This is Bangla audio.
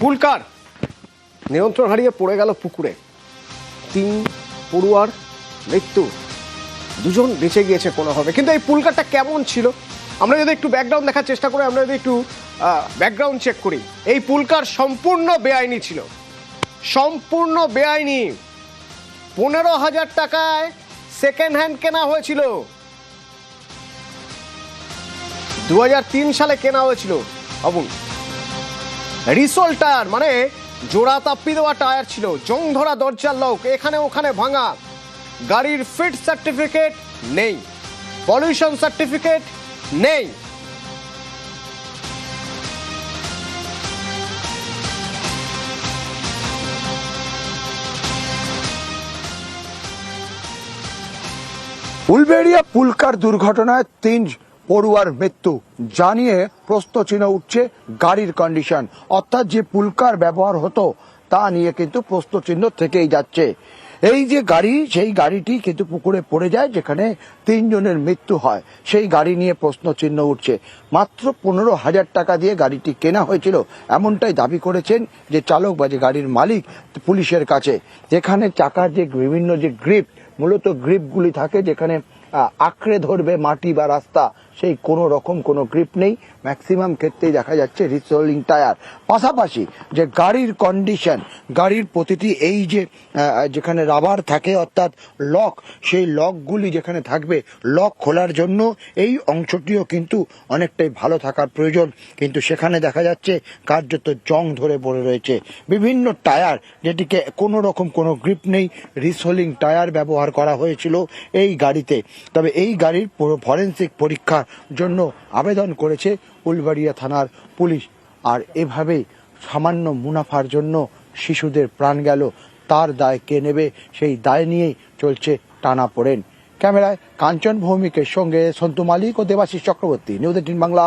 পুলকার নিয়ন্ত্রণ হারিয়ে পড়ে গেল পুকুরে। তিন পড়ুয়ার মৃত্যু। দুজন বেঁচে গিয়েছে কোনোভাবে। কিন্তু এই পুলকারটা কেমন ছিল? আমরা যদি একটু ব্যাকগ্রাউন্ড দেখার চেষ্টা করি, আমরা যদি একটু ব্যাকগ্রাউন্ড চেক করি। এই পুলকার সম্পূর্ণ বেআইনি ছিল। সম্পূর্ণ বেআইনি। পনেরো হাজার টাকায় সেকেন্ড হ্যান্ড কেনা হয়েছিল। দু হাজার তিন সালে কেনা হয়েছিল। অবুন রিসোল টায়ার মানে জোড়া তাপ্পি দেওয়া টায়ার ছিল জং ধরা দরজার লোক, এখানে ওখানে ভাঙা। গাড়ির ফিট সার্টিফিকেট নেই পলিউশন সার্টিফিকেট নেই। উলবেড়িয়া পুলকার দুর্ঘটনায় তিন পড়ুয়ার মৃত্যু। জানিয়ে প্রশ্নচিহ্ন উঠছে গাড়ির কন্ডিশন অর্থাৎ যে পুলকার ব্যবহার হতো, তা নিয়ে কিন্তু প্রশ্নচিহ্ন থেকেই যাচ্ছে। এই যে গাড়ি, সেই গাড়িটি কিন্তু পুকুরে পড়ে যায়, যেখানে তিনজনের মৃত্যু হয়। সেই গাড়ি নিয়ে প্রশ্ন চিহ্ন উঠছে। মাত্র পনেরো হাজার টাকা দিয়ে গাড়িটি কেনা হয়েছিল, এমনটাই দাবি করেছেন যে চালক বা যে গাড়ির মালিক পুলিশের কাছে। যেখানে চাকার যে বিভিন্ন যে গ্রিপ মূলত গ্রিপগুলি থাকে, যেখানে আঁকড়ে ধরবে মাটি বা রাস্তা, সেই কোনো রকম কোনো গ্রিপ নেই। ম্যাক্সিমাম ক্ষেত্রেই দেখা যাচ্ছে রিসোলিং টায়ার। পাশাপাশি যে গাড়ির কন্ডিশন গাড়ির প্রতিটি এই যে যেখানে রাবার থাকে, অর্থাৎ লক সেই লকগুলি যেখানে থাকবে লক খোলার জন্য এই অংশটিও কিন্তু অনেকটাই ভালো থাকার প্রয়োজন। কিন্তু সেখানে দেখা যাচ্ছে কার্যত জং ধরে পড়ে রয়েছে। বিভিন্ন টায়ার যেটিকে কোনো রকম কোনো গ্রিপ নেই রিসোলিং টায়ার ব্যবহার করা হয়েছিল এই গাড়িতে। তবে এই গাড়ির ফরেন্সিক পরীক্ষার জন্য আবেদন করেছে উলবাড়িয়া থানার পুলিশ। আর এভাবেই সামান্য মুনাফার জন্য শিশুদের প্রাণ গেল। তার দায় কে নেবে, সেই দায় নিয়েই চলছে টানা পড়েন। ক্যামেরায় কাঞ্চন ভৌমিকের সঙ্গে সন্তু মালিক ও Debashis Chakraborty. News eighteen Bangla